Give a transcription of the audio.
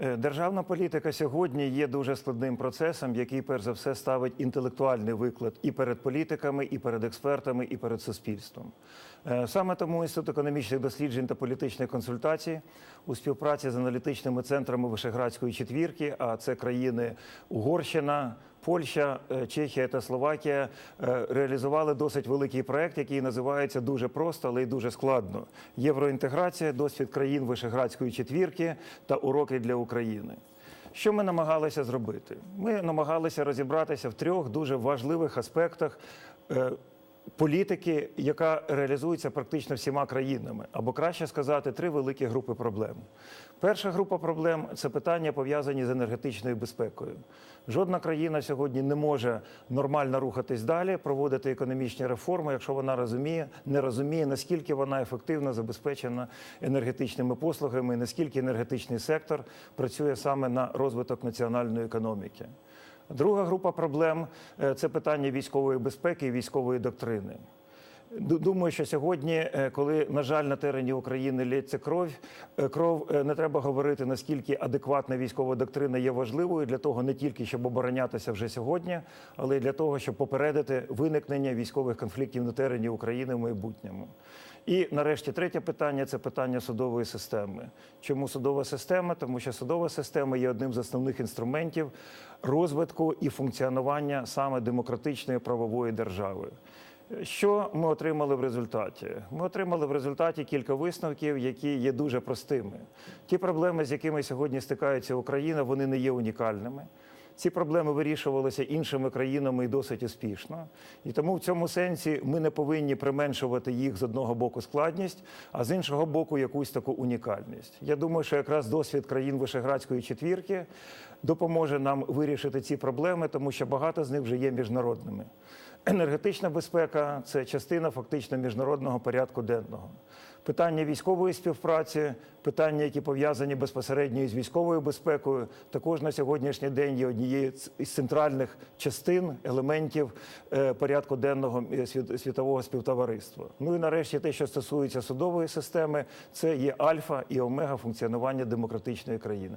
Е, Державна політика сьогодні є дуже складним процесом, який перш за все ставить інтелектуальний виклад і перед політиками, і перед експертами, і перед суспільством. Е, Саме тому інститут економічних досліджень та політичних консультацій у співпраці з аналітичними центрами Вишеградської четвірки, а це країни Угорщина. Польща, е, Чехія та Словакія е, реалізували досить великий проект, який називається дуже просто, але й дуже складно: євроінтеграція, досвід країн Вишеградської четвірки та уроки для України. Що ми намагалися зробити? Ми намагалися розібратися в трьох дуже важливих аспектах. Політики, яка реалізується практично всіма країнами, або краще сказати, три великі групи проблем. Перша група проблем це питання пов'язані з енергетичною безпекою. Жодна країна сьогодні не може нормально рухатись далі, проводити економічні реформи, якщо вона розуміє, не розуміє, наскільки вона ефективно забезпечена енергетичними послугами, наскільки енергетичний сектор працює саме на розвиток національної економіки. Друга група проблем е, це питання військової безпеки і військової доктрини. Ду- Думаю, що сьогодні, е, коли, на жаль, на терені України лється кров, е, кров е, не треба говорити, наскільки адекватна військова доктрина є важливою для того, не тільки щоб оборонятися вже сьогодні, але й для того, щоб попередити виникнення військових конфліктів на терені України в майбутньому. І нарешті третє питання це питання судової системи. Чому судова система? Тому що судова система є одним з основних інструментів розвитку і функціонування саме демократичної правової держави. Що ми отримали в результаті? Ми отримали в результаті кілька висновків, які є дуже простими. Ті проблеми, з якими сьогодні стикається Україна, вони не є унікальними. Ці проблеми вирішувалися іншими країнами і досить успішно. І тому в цьому сенсі ми не повинні применшувати їх з одного боку складність, а з іншого боку, якусь таку унікальність. Я думаю, що якраз досвід країн Вишеградської четвірки допоможе нам вирішити ці проблеми, тому що багато з них вже є міжнародними. Енергетична безпека це частина фактично міжнародного порядку денного. Питання військової співпраці, питання, які пов'язані безпосередньо з військовою безпекою, також на сьогоднішній день є однією з- із центральних частин елементів е, порядку денного е, світового співтовариства. Ну і нарешті те, що стосується судової системи, це є альфа і омега функціонування демократичної країни.